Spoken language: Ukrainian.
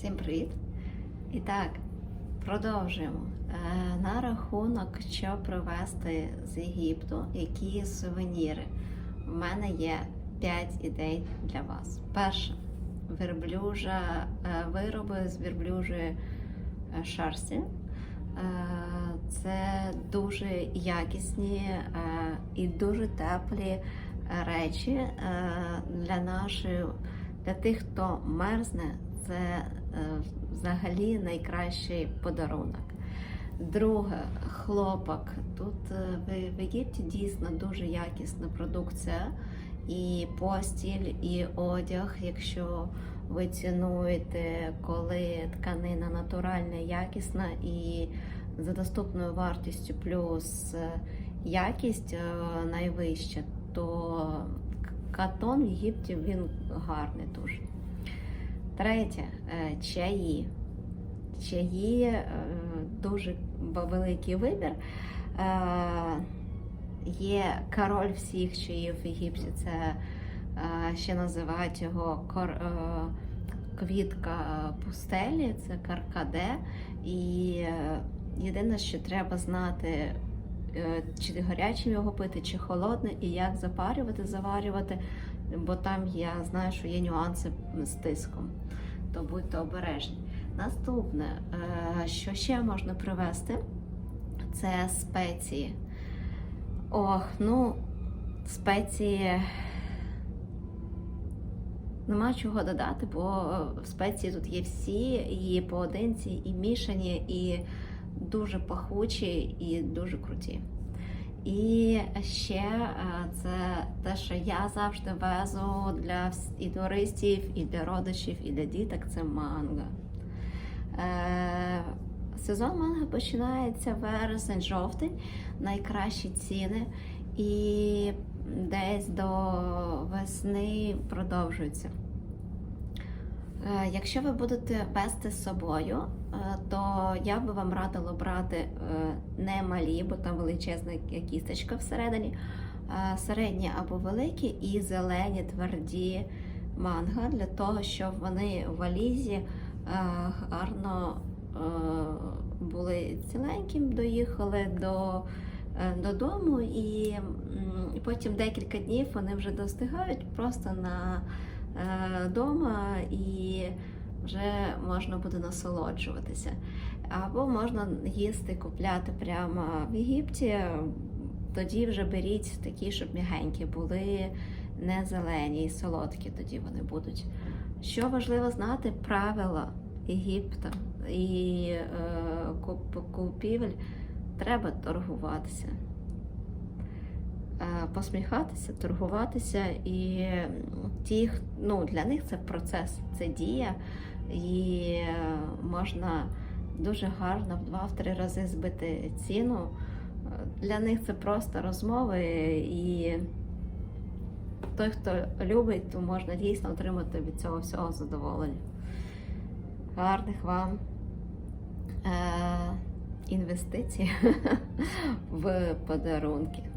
Всім привіт! І так, продовжуємо. Е, На рахунок, що привезти з Єгипту, які сувеніри. У мене є 5 ідей для вас. Перше, верблюжа, е, вироби з верблюжої е, шерсті. Це дуже якісні і дуже теплі речі для нашої, для тих, хто мерзне. Це е, взагалі найкращий подарунок. Друге, хлопок. Тут е, в, Єгипті дійсно дуже якісна продукція, і постіль, і одяг, якщо ви цінуєте, коли тканина натуральна, якісна і за доступною вартістю, плюс е, якість найвища, то катон в Єгипті він гарний дуже. Третє е, чаї. Чаї е, дуже великий вибір. Е, Є король всіх чаїв в Єгипті. Це ще називають його квітка пустелі, це каркаде. І єдине, що треба знати, чи гарячим його пити, чи холодним, і як запарювати, заварювати, бо там я знаю, що є нюанси з тиском то будьте обережні. Наступне, е, що ще можна привезти, це спеції. Ох, ну, спеції. Нема чого додати, бо спеції тут є всі, і поодинці, і мішані, і дуже пахучі, і дуже круті. І ще е, це те, що я завжди везу для і туристів, і для родичів, і для діток це манго. Е, Сезон манго починається вересень-жовтень, найкращі ціни, і десь до весни продовжується. Е, Якщо ви будете вести з собою, е, то я би вам радила брати е, не малі, бо там величезна кісточка всередині, середні або великі і зелені тверді манго для того, щоб вони в валізі гарно були ціленьким, доїхали до, додому, і потім декілька днів вони вже достигають просто на дома і вже можна буде насолоджуватися. Або можна їсти, купляти прямо в Єгипті. Тоді вже беріть такі, щоб м'ягенькі були, не зелені і солодкі, тоді вони будуть. Що важливо знати, правила Єгипту і е, купівель треба торгуватися е, посміхатися, торгуватися, і ті, ну, для них це процес, це дія, і е, можна дуже гарно в два-три рази збити ціну. Е, Для них це просто розмови, і той, хто любить, то можна дійсно отримати від цього всього задоволення. Гарних вам е, інвестицій в подарунки.